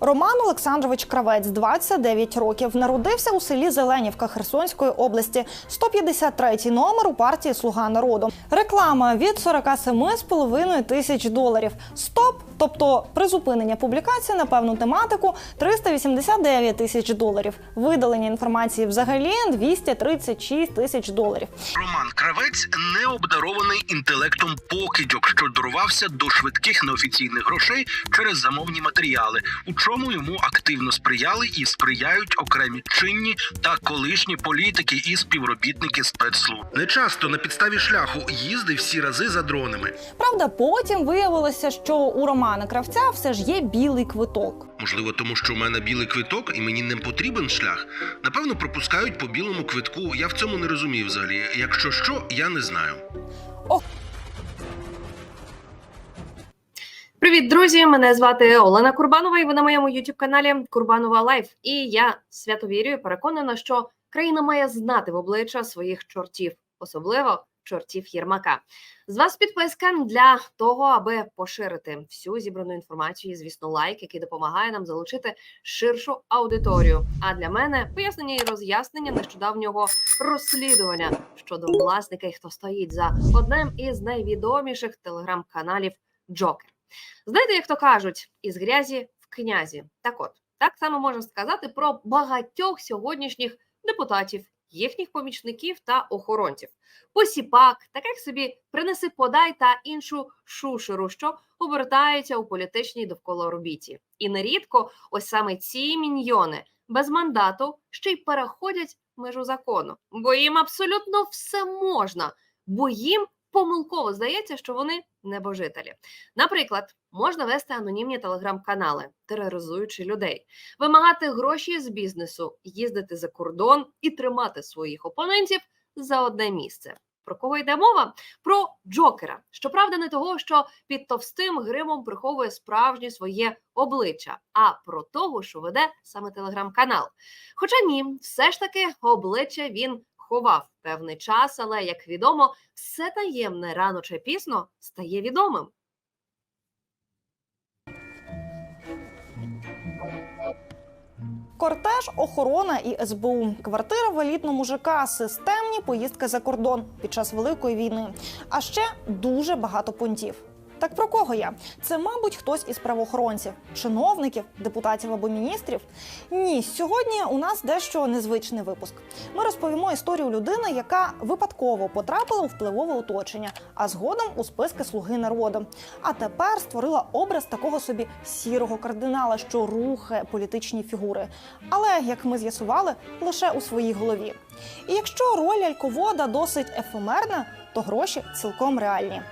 Роман Олександрович Кравець, 29 років, народився у селі Зеленівка Херсонської області, 153 номер у партії Слуга народу. Реклама від 47,5 тисяч доларів. Стоп, тобто призупинення публікації на певну тематику 389 тисяч доларів. Видалення інформації взагалі 236 тисяч доларів. Роман Кравець не обдарований інтелектом покидьок, що дорвався до швидких неофіційних грошей через замовні матеріали, у чому йому активно сприяли і сприяють окремі чинні та колишні політики і співробітники спецслужб. Не часто на підставі шляху їздив всі рази за дронами. Правда, потім виявилося, що у Романа Кравця все ж є білий квиток. Можливо, тому що у мене білий квиток і мені не потрібен шлях. Напевно, пропускають по білому квитку. Я в цьому не розумію взагалі. Якщо що, я не знаю. Привіт, друзі! Мене звати Олена Курбанова, і ви на моєму youtube каналі Курбанова Лайф. І я свято вірю переконана, що країна має знати в обличчя своїх чортів, особливо чортів Єрмака. З вас підписка для того, аби поширити всю зібрану інформацію. І, звісно, лайк, який допомагає нам залучити ширшу аудиторію. А для мене пояснення і роз'яснення нещодавнього розслідування щодо власника хто стоїть за одним із найвідоміших телеграм-каналів Джокер. Знаєте, як то кажуть, із грязі в князі. Так от, так само можна сказати про багатьох сьогоднішніх депутатів, їхніх помічників та охоронців. Посіпак, таких собі принеси подай та іншу шушеру, що обертаються у політичній довкола орбіті. І нерідко ось саме ці міньйони без мандату ще й переходять межу закону, бо їм абсолютно все можна, бо їм помилково здається, що вони небожителі. Наприклад, можна вести анонімні телеграм-канали, тероризуючи людей, вимагати гроші з бізнесу, їздити за кордон і тримати своїх опонентів за одне місце. Про кого йде мова? Про Джокера. Щоправда, не того, що під товстим гримом приховує справжнє своє обличчя, а про того, що веде саме телеграм-канал. Хоча ні, все ж таки обличчя він ховав певний час, але як відомо, все таємне рано чи пізно стає відомим. Кортеж, охорона і СБУ, квартира в елітному ЖК, системні поїздки за кордон під час великої війни. А ще дуже багато пунктів. Так про кого я? Це, мабуть, хтось із правоохоронців, чиновників, депутатів або міністрів. Ні, сьогодні у нас дещо незвичний випуск. Ми розповімо історію людини, яка випадково потрапила у впливове оточення, а згодом у списки слуги народу. А тепер створила образ такого собі сірого кардинала, що рухає політичні фігури. Але як ми з'ясували, лише у своїй голові. І якщо роль альковода досить ефемерна, то гроші цілком реальні.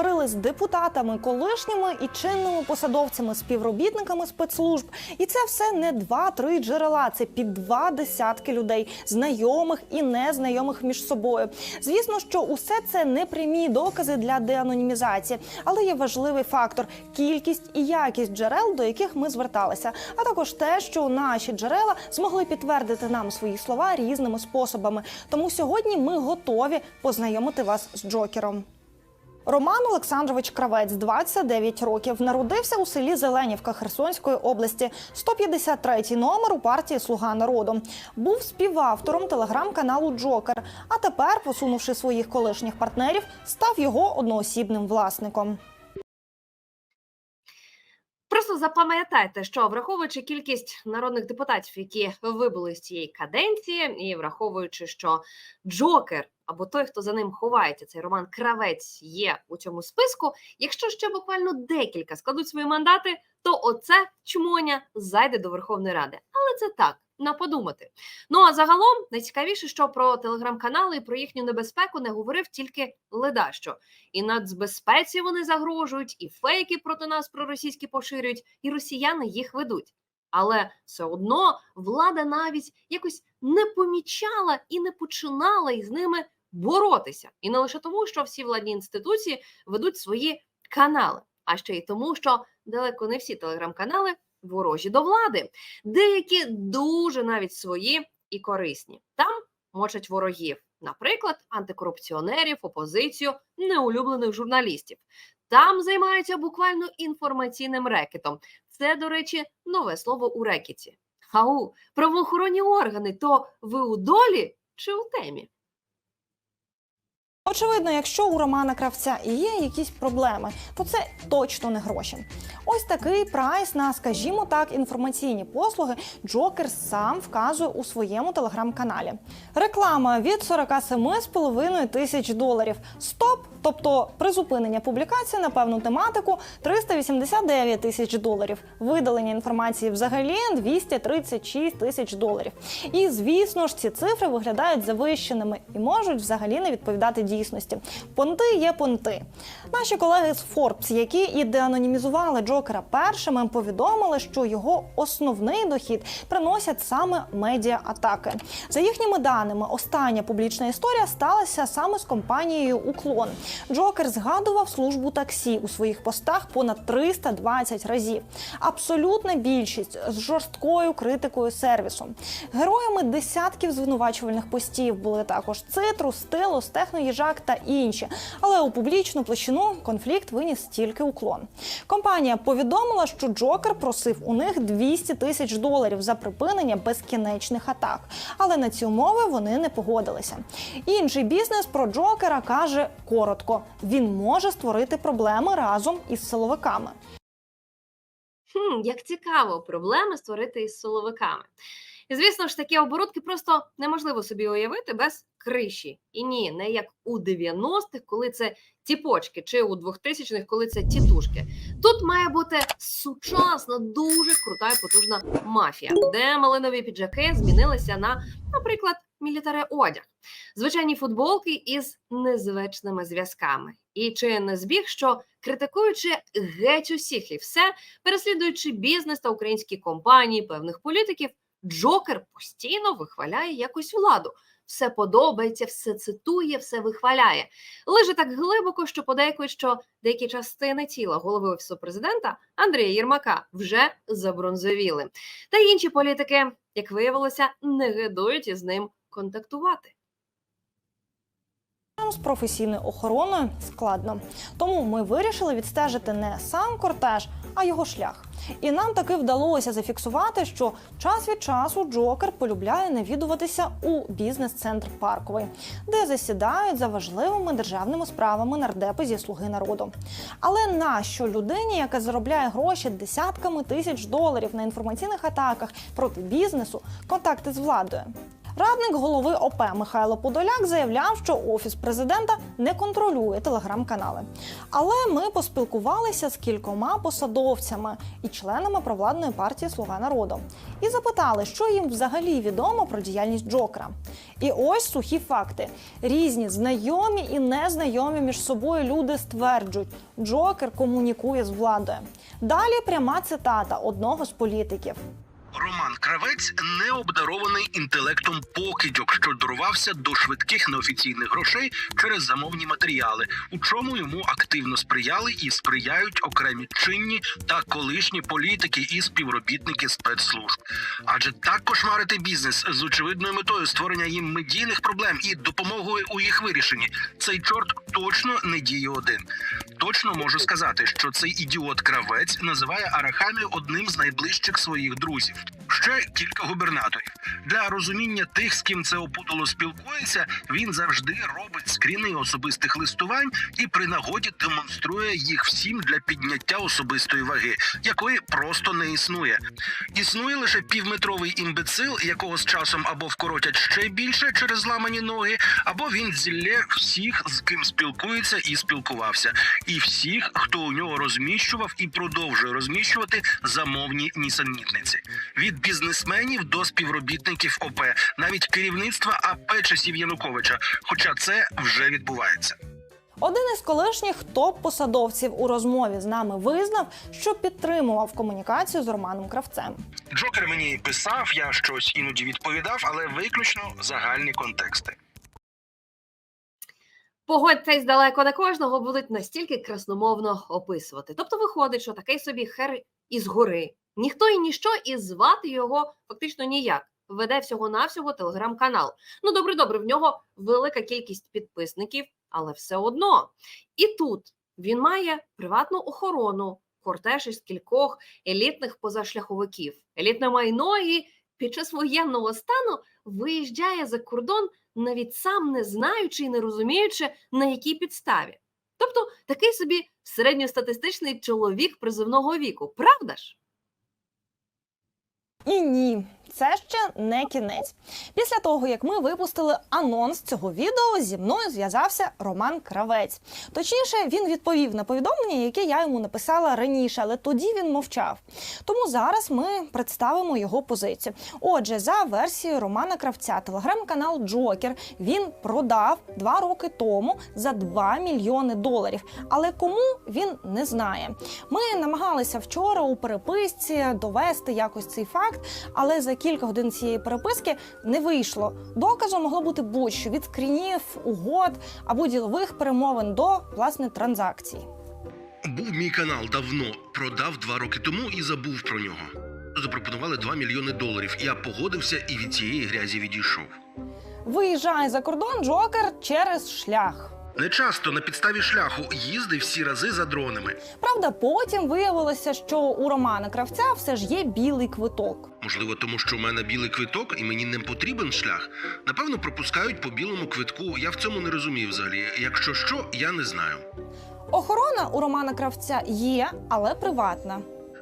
Поговорили з депутатами, колишніми і чинними посадовцями, співробітниками спецслужб. І це все не два-три джерела. Це під два десятки людей, знайомих і незнайомих між собою. Звісно, що усе це не прямі докази для деанонімізації, але є важливий фактор кількість і якість джерел, до яких ми зверталися, а також те, що наші джерела змогли підтвердити нам свої слова різними способами. Тому сьогодні ми готові познайомити вас з Джокером. Роман Олександрович Кравець, 29 років, народився у селі Зеленівка Херсонської області, 153 номер у партії Слуга народу. Був співавтором телеграм-каналу Джокер. А тепер, посунувши своїх колишніх партнерів, став його одноосібним власником. Просто запам'ятайте, що враховуючи кількість народних депутатів, які вибули з цієї каденції, і враховуючи, що Джокер або той, хто за ним ховається, цей Роман Кравець є у цьому списку. Якщо ще буквально декілька складуть свої мандати, то оце чмоня зайде до Верховної Ради. Але це так. На подумати. Ну а загалом найцікавіше, що про телеграм-канали і про їхню небезпеку не говорив тільки Ледащо. І нацбезпеці вони загрожують, і фейки проти нас проросійські поширюють, і росіяни їх ведуть. Але все одно влада навіть якось не помічала і не починала із ними боротися. І не лише тому, що всі владні інституції ведуть свої канали, а ще й тому, що далеко не всі телеграм-канали ворожі до влади, деякі дуже навіть свої і корисні. Там мочать ворогів. наприклад, антикорупціонерів, опозицію, неулюблених журналістів. Там займаються буквально інформаційним рекетом. Це, до речі, нове слово у рекеті. Ау, правоохоронні органи, то ви у долі чи у темі? Очевидно, якщо у Романа Кравця і є якісь проблеми, то це точно не гроші. Ось такий прайс на, скажімо так, інформаційні послуги Джокер сам вказує у своєму телеграм-каналі. Реклама від 47,5 тисяч доларів. Стоп, тобто призупинення публікації на певну тематику 389 тисяч доларів. Видалення інформації взагалі 236 тисяч доларів. І звісно ж, ці цифри виглядають завищеними і можуть взагалі не відповідати дійсності. Понти є понти. Наші колеги з Forbes, які і деанонімізували Джокера першими, повідомили, що його основний дохід приносять саме медіа-атаки. За їхніми даними, остання публічна історія сталася саме з компанією Уклон. Джокер згадував службу таксі у своїх постах понад 320 разів. Абсолютна більшість з жорсткою критикою сервісу. Героями десятків звинувачувальних постів були також цитрус, стилус, техноїжак та інші. Але у публічну площину конфлікт виніс тільки уклон. Компанія повідомила, що Джокер просив у них 200 тисяч доларів за припинення безкінечних атак. Але на ці умови вони не погодилися. Інший бізнес про Джокера каже коротко: він може створити проблеми разом із силовиками. Хм, як цікаво, проблеми створити із силовиками. І звісно ж, такі оборудки просто неможливо собі уявити без криші. І ні, не як у 90-х, коли це тіпочки, чи у 2000-х, коли це тітушки. Тут має бути сучасна, дуже крута і потужна мафія, де малинові піджаки змінилися на, наприклад, мілітаре одяг, звичайні футболки із незвичними зв'язками. І чи не збіг, що критикуючи геть усіх і все, переслідуючи бізнес та українські компанії певних політиків, Джокер постійно вихваляє якусь владу. Все подобається, все цитує, все вихваляє. Лиже так глибоко, що подейкують, що деякі частини тіла голови офісу президента Андрія Єрмака вже забронзовіли. Та інші політики, як виявилося, не гидують із ним контактувати. З професійною охороною складно. Тому ми вирішили відстежити не сам кортеж, а його шлях. І нам таки вдалося зафіксувати, що час від часу Джокер полюбляє навідуватися у бізнес-центр Парковий, де засідають за важливими державними справами нардепи зі слуги народу. Але нащо людині, яка заробляє гроші десятками тисяч доларів на інформаційних атаках проти бізнесу, контакти з владою? Радник голови ОП Михайло Подоляк заявляв, що офіс президента не контролює телеграм-канали. Але ми поспілкувалися з кількома посадовцями і членами провладної партії Слуга народу і запитали, що їм взагалі відомо про діяльність Джокера. І ось сухі факти: різні знайомі і незнайомі між собою люди стверджують, Джокер комунікує з владою. Далі пряма цитата одного з політиків. Роман Кравець не обдарований інтелектом покидьок, що дорвався до швидких неофіційних грошей через замовні матеріали, у чому йому активно сприяли і сприяють окремі чинні та колишні політики і співробітники спецслужб. Адже так кошмарити бізнес з очевидною метою створення їм медійних проблем і допомогою у їх вирішенні. Цей чорт точно не діє один. Точно можу сказати, що цей ідіот кравець називає Арахамію одним з найближчих своїх друзів. Ще кілька губернаторів для розуміння тих, з ким це опутало спілкується. Він завжди робить скріни особистих листувань і при нагоді демонструє їх всім для підняття особистої ваги, якої просто не існує. Існує лише півметровий імбецил, якого з часом або вкоротять ще більше через зламані ноги, або він зілє всіх, з ким спілкується і спілкувався, і всіх, хто у нього розміщував і продовжує розміщувати замовні нісенітниці. Від бізнесменів до співробітників ОП, навіть керівництва АП часів Януковича. Хоча це вже відбувається. Один із колишніх топ-посадовців у розмові з нами визнав, що підтримував комунікацію з Романом Кравцем. Джокер мені писав, я щось іноді відповідав, але виключно загальні контексти. Погодьтесь далеко не кожного будуть настільки красномовно описувати. Тобто виходить, що такий собі хер із гори. Ніхто і ніщо, і звати його фактично ніяк. веде всього-навсього телеграм-канал. Ну, добре, добре, в нього велика кількість підписників, але все одно. І тут він має приватну охорону, кортеж із кількох елітних позашляховиків, елітне майно і під час воєнного стану виїжджає за кордон, навіть сам не знаючи і не розуміючи, на якій підставі. Тобто такий собі середньостатистичний чоловік призивного віку, правда ж? І ні, це ще не кінець. Після того, як ми випустили анонс цього відео, зі мною зв'язався Роман Кравець. Точніше, він відповів на повідомлення, яке я йому написала раніше, але тоді він мовчав. Тому зараз ми представимо його позицію. Отже, за версією Романа Кравця, телеграм-канал Джокер він продав два роки тому за 2 мільйони доларів. Але кому він не знає. Ми намагалися вчора у переписці довести якось цей факт, але за кілька годин цієї переписки не вийшло. Доказом могло бути будь-що від скрінів, угод або ділових перемовин до власне транзакцій. Був мій канал давно, продав два роки тому і забув про нього. Запропонували 2 мільйони доларів. Я погодився і від цієї грязі відійшов. Виїжджає за кордон Джокер через шлях. Не часто на підставі шляху їздив всі рази за дронами. Правда, потім виявилося, що у Романа Кравця все ж є білий квиток. Можливо, тому що в мене білий квиток і мені не потрібен шлях. Напевно, пропускають по білому квитку. Я в цьому не розумію взагалі. Якщо що, я не знаю. Охорона у Романа Кравця є, але приватна.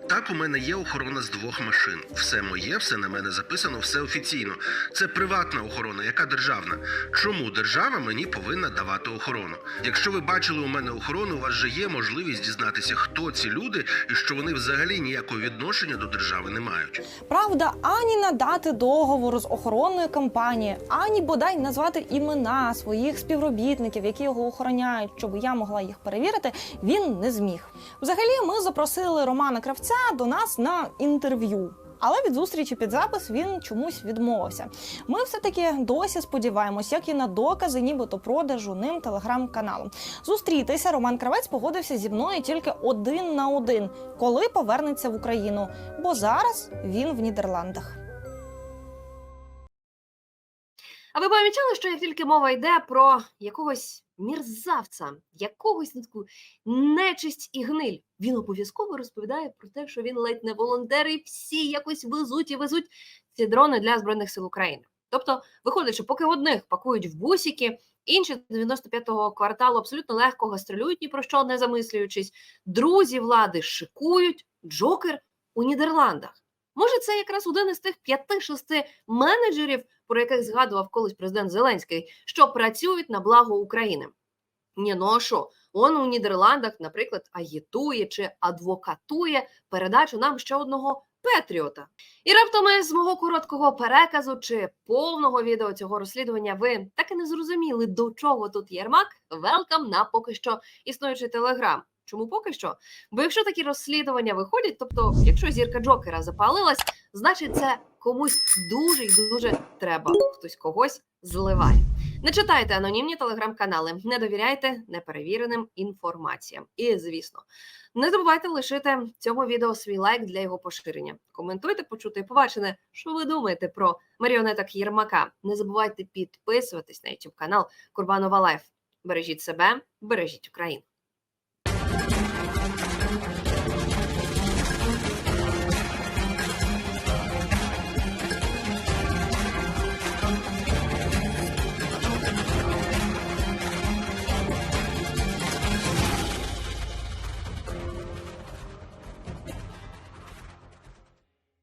Так, у мене є охорона з двох машин. Все моє, все на мене записано, все офіційно. Це приватна охорона, яка державна. Чому держава мені повинна давати охорону? Якщо ви бачили у мене охорону, у вас же є можливість дізнатися, хто ці люди і що вони взагалі ніякого відношення до держави не мають. Правда, ані надати договору з охоронною компанією, ані бодай назвати імена своїх співробітників, які його охороняють, щоб я могла їх перевірити, він не зміг. Взагалі, ми запросили Романа Кравця до нас на інтерв'ю. Але від зустрічі під запис він чомусь відмовився. Ми все таки досі сподіваємось, як і на докази, нібито продажу ним телеграм-каналу. Зустрітися Роман Кравець погодився зі мною тільки один на один, коли повернеться в Україну. Бо зараз він в Нідерландах. А ви помічали, що як тільки мова йде про якогось мірзавця, якогось ну, таку нечисть і гниль, він обов'язково розповідає про те, що він ледь не волонтер, і всі якось везуть і везуть ці дрони для збройних сил України. Тобто, виходить, що поки одних пакують в бусики, інші з 95-го кварталу абсолютно легко гастролюють, ні про що не замислюючись. Друзі влади шикують, Джокер у Нідерландах. Може, це якраз один із тих п'яти-шести менеджерів, про яких згадував колись президент Зеленський, що працюють на благо України. Ні, ну що? Он у Нідерландах, наприклад, агітує чи адвокатує передачу нам ще одного Петріота. І раптом з мого короткого переказу чи повного відео цього розслідування ви так і не зрозуміли, до чого тут Єрмак. Велкам на поки що існуючий телеграм. Чому поки що? Бо якщо такі розслідування виходять, тобто, якщо зірка Джокера запалилась, значить це комусь дуже й дуже треба. Хтось когось зливає. Не читайте анонімні телеграм-канали, не довіряйте неперевіреним інформаціям. І звісно, не забувайте лишити цьому відео свій лайк для його поширення. Коментуйте, почути і побачене, що ви думаєте про маріонеток Єрмака. Не забувайте підписуватись на YouTube канал Курбанова Лайф. Бережіть себе, бережіть Україну.